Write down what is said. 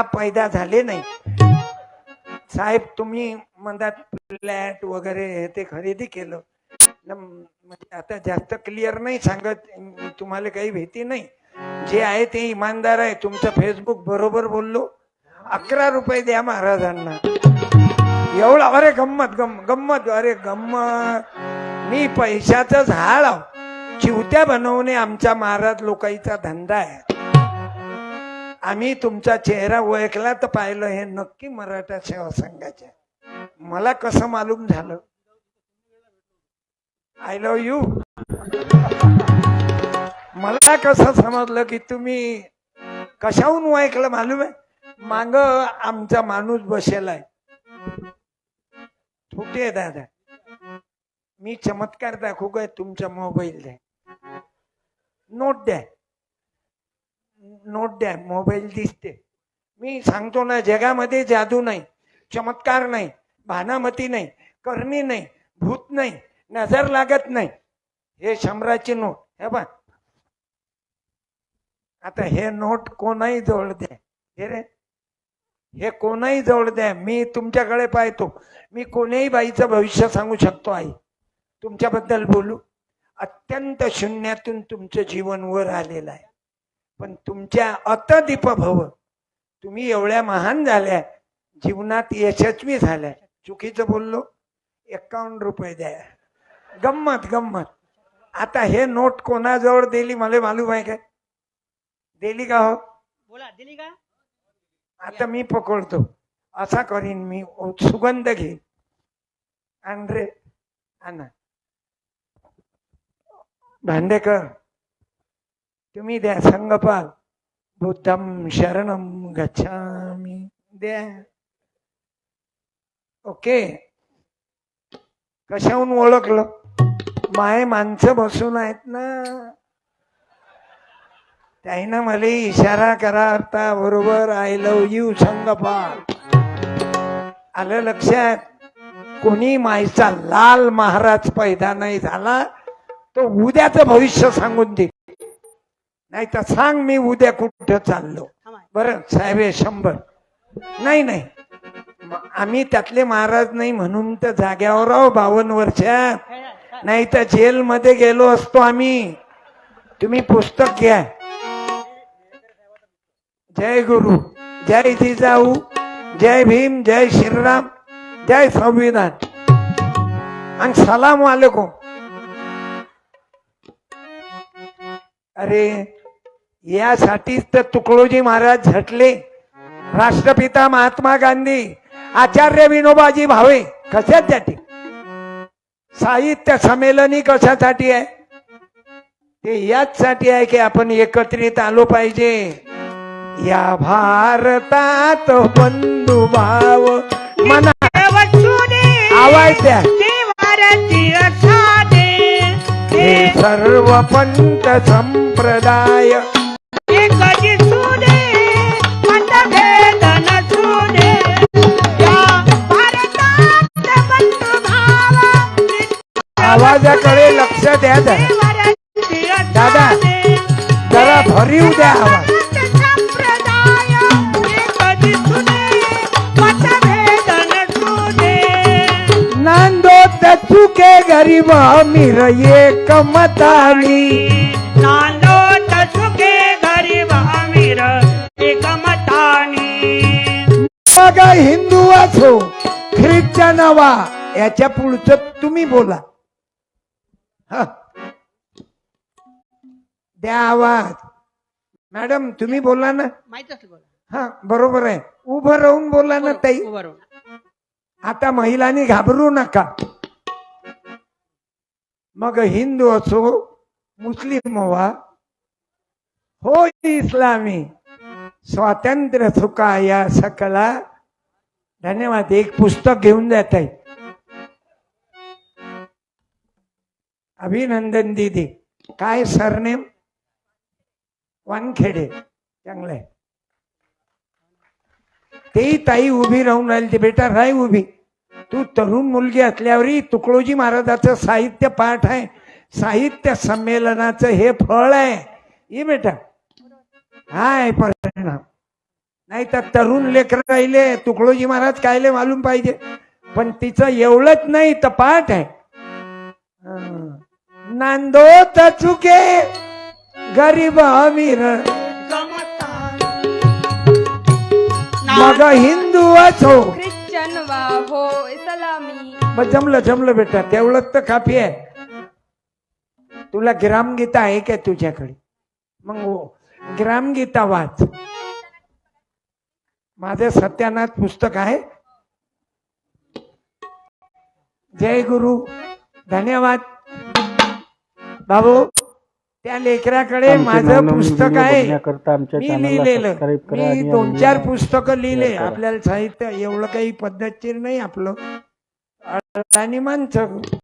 पैदा झाले नाही. साहेब तुम्ही म्हणतात फ्लॅट वगैरे हे ते खरेदी केलं. म्हणजे आता जास्त क्लिअर नाही सांगत तुम्हाला काही भीती नाही. जे आहे ते इमानदार आहे. तुमचं फेसबुक बरोबर बोललो. अकरा रुपये द्या महाराजांना. एवढा अरे गंमत गम गंमत अरे गंमत. मी पैशाचं झाड आहो. चिवत्या बनवणे आमचा महाराज लोकाईचा धंदा आहे. आम्ही तुमचा चेहरा ओळखला तर पाहिलं हे नक्की मराठा सेवा संघाचे मला कसं मालूम झालं? आय लव यू मला कसं समजलं की तुम्ही कशाहून ओळखलं मालूम आहे? माग आमचा माणूस बसेलाय थोटे दादा. मी चमत्कार दाखवू काय? तुमचा मोबाईल द्या नोट द्या. नोट द्या मोबाईल दिसते. मी सांगतो ना जगामध्ये जादू नाही चमत्कार नाही भानामती नाही करणी नाही भूत नाही नजर लागत नाही. हे शंभराची नोट. हे बा आता हे नोट कोणाही जवळ द्या. हे रे. हे कोणाही जवळ द्या. मी तुमच्याकडे पाहतो. मी कोणीही बाईचं भविष्य सांगू शकतो आई. तुमच्याबद्दल बोलू. अत्यंत शून्यातून तुमचं जीवन वर आलेलं आहे. पण तुमच्या अतदीप भव तुम्ही एवढ्या महान झाल्या जीवनात यशस्वी झाल्या. चुकीचं बोललो? एकावन्न रुपये द्या. गंमत गंमत. आता हे नोट कोणाजवळ दिली? मला मालूम आहे काय? दिली का हो? बोला दिली का? आता मी पकडतो. असा करीन मी. सुगंध घेईन. आंध्रे आणा भांडेकर तुम्ही द्या संगपाल. भूतम शरणम गच्छामी. द्या. ओके. कशाहून ओळखलं? माय माणसं बसून आहेत ना. त्याईनं मला इशारा करा आता बरोबर? I love you Sangpal. आलं लक्षात? कोणी मायचा लाल महाराज पैदा नाही झाला तो उद्याचं भविष्य सांगून दे. नाही तर सांग मी उद्या कुठं चाललो. बरं साहेब शंभर. नाही नाही. आम्ही त्यातले महाराज नाही म्हणून तर जाग्यावर आहो बावन्न वर्षात. नाही तर जेलमध्ये गेलो असतो आम्ही. तुम्ही पुस्तक घ्या. जय गुरु. जय जिजाऊ. जय भीम जय श्रीराम जय संविधान. आणि सलाम वालेकुम. अरे यासाठीच तर तुकडोजी महाराज झटले. राष्ट्रपिता महात्मा गांधी आचार्य विनोबाजी भावे कशासाठी साहित्य संमेलनी कशासाठी आहे? ते याचसाठी आहे की आपण एकत्रित आलो पाहिजे. या भारतात बंधुभाव मना आवाज द्या. सर्व पंत संप्रदाय द्या दादा जरा भरीव द्या आवाज. नांदो चुके गरीब अमीर एक मतारी नांदो तसुके गरीब अमीर एकमतानी मग हिंदू असो ख्रिश्चन वा याच्या पुढचं तुम्ही बोला. द्या आवाज. मॅडम तुम्ही बोला ना? माहीत असलं बोला. हा बरोबर आहे. उभं राहून बोला ना ताई. उभं राहून. आता महिलांनी घाबरू नका. मग हिंदू असो मुस्लिम व्हा. हो इस्लामी. स्वातंत्र्य सुका या सकला. धन्यवाद. एक पुस्तक घेऊन जात आहे अभिनंदन दीदी. काय सरनेम? वानखेडे. चांगलं आहे तेही ताई उभी राहून राहिली ते. बेटा राय उभी. तू तरुण मुलगी असल्यावरही तुकडोजी महाराजाचं साहित्य पाठ आहे. साहित्य संमेलनाचं हे फळ आहे. ये बेटा. हाय परिणाम. नाही तर तरुण लेकर राहिले. तुकडोजी महाराज कायले मालूम पाहिजे? पण तिचं एवढंच नाही तर पाठ आहे. नांदो चुके गरीब अमीर. मग हिंदू असो. ख्रिश्चन वा हो सलामी मग जमलं जमलं बेटा तेवढंच तर काफी आहे. तुला ग्रामगीता आहे का तुझ्याकडे? मग हो, ग्रामगीता वाच. माझं सत्यानाथ पुस्तक आहे. जय गुरु. धन्यवाद. बाबू त्या लेकराकडे माझं पुस्तक आहे. मी लिहिलेलं. मी दोन चार पुस्तकं लिहिले. आपल्याला साहित्य एवढं काही पद्धतशीर नाही आपलं. आणि माणसं